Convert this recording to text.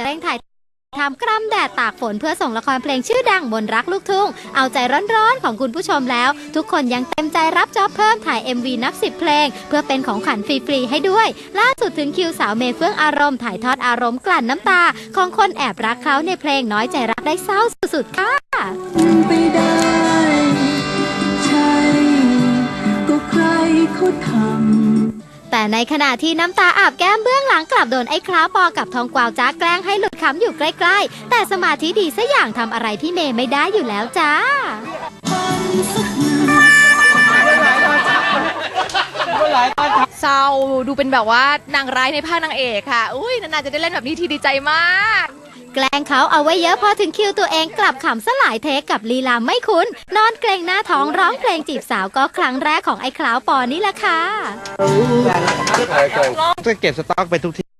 เร่งถ่ายทำกล้ำแดดตากฝนเพื่อส่งละครเพลงชื่อดังบนรักลูกทุ่ง เอาใจร้อนๆของคุณผู้ชมแล้ว ทุกคนยังเต็มใจรับจอบเพิ่มถ่าย MV นับสิบเพลง เพื่อเป็นของขวัญฟรีๆให้ด้วย ล่าสุดถึงคิวสาวเมเฟื่องอารมณ์ถ่ายทอดอารมณ์กลั่นน้ำตา ของคนแอบรักเขาในเพลงน้อยใจรักได้เศร้าสุดๆค่ะไปได้ใช่ก็ใครเขาทำ แต่ในขณะที่น้ำตาอาบแก้มเบื้องหลังกลับโดนไอ้คล้าวปอกับทองกวาวจ้าแกล้งให้หลุดขำอยู่ใกล้ๆ แต่สมาธิดีซะอย่างทำอะไรพี่เมย์ไม่ได้อยู่แล้วจ้า เศร้าดูเป็นแบบว่านางร้ายในภาคนางเอกค่ะ อุ้ยนานๆจะได้เล่นแบบนี้ทีดีใจมาก แกล้งเขาเอาไว้เยอะพอถึงคิวตัวเองกลับขำสลายเทกับลีลาไม่คุ้น นอนเกรงหน้าท้องร้องเพลงจีบสาวก็ครั้งแรกของไอ้คลาวปอนี่แหละค่ะ จะเก็บสต็อกไปทุกที